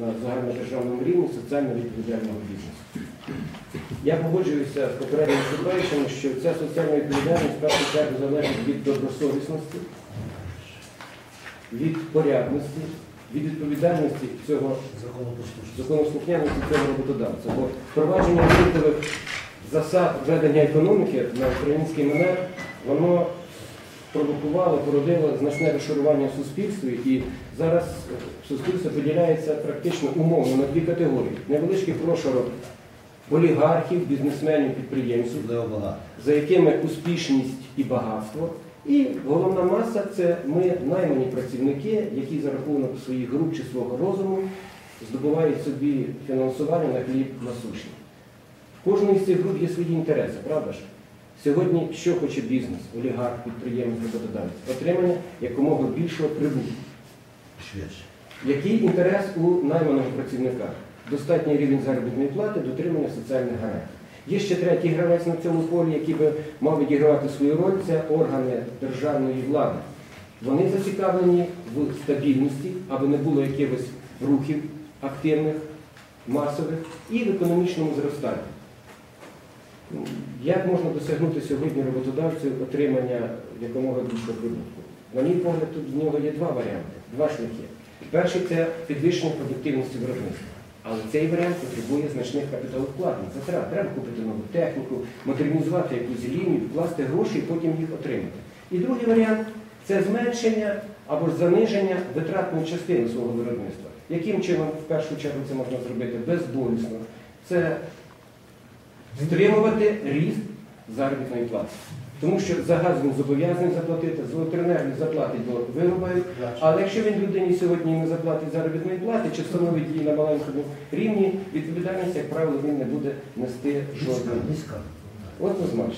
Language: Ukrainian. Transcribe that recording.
на загальнодержавному рівні соціально відповідального бізнесу. Я погоджуюся з попередніми виступаючими, що ця соціальна відповідальність в першу чергу залежить від добросовісності, від порядності, від відповідальності цього законослухняності цього роботодавця. Бо впровадження ринкових засад ведення економіки на український манер, воно провокувало, породило значне розшарування в суспільстві, і зараз суспільство поділяється практично умовно на дві категорії. Невеличкий прошарок олігархів, бізнесменів, підприємців, за якими успішність і багатство. І головна маса це ми наймані працівники, які за рахунок своїх груп чи свого розуму здобувають собі фінансування на хліб насущний. В кожної з цих груп є свої інтереси, правда ж? Сьогодні що хоче бізнес, олігарх, підприємець, роботодавець? Отримання якомога більшого прибутку. Який інтерес у найманого працівника? Достатній рівень заробітної плати, дотримання соціальних гарантій. Є ще третій гравець на цьому полі, який би мав відігравати свою роль, це органи державної влади. Вони зацікавлені в стабільності, аби не було якихось рухів активних, масових і в економічному зростанні. Як можна досягнути сьогодні роботодавцю отримання якомога більшого прибутку? На мій погляд, тут в нього є два варіанти, два шляхи. Перший це підвищення продуктивності виробництва. Але цей варіант потребує значних капіталовкладень. Затрат. Треба купити нову техніку, модернізувати якусь лінію, вкласти гроші і потім їх отримати. І другий варіант це зменшення або ж заниження витратної частини свого виробництва. Яким чином в першу чергу це можна зробити безболісно? Це стримувати ріст заробітної плати. Тому що за газ він зобов'язаний заплатити, за електроенергію заплатить, бо вирубають. Але якщо він людині сьогодні не заплатить заробітної плати чи встановить її на маленькому рівні, відповідальність, як правило, він не буде нести жодної. Однозначно.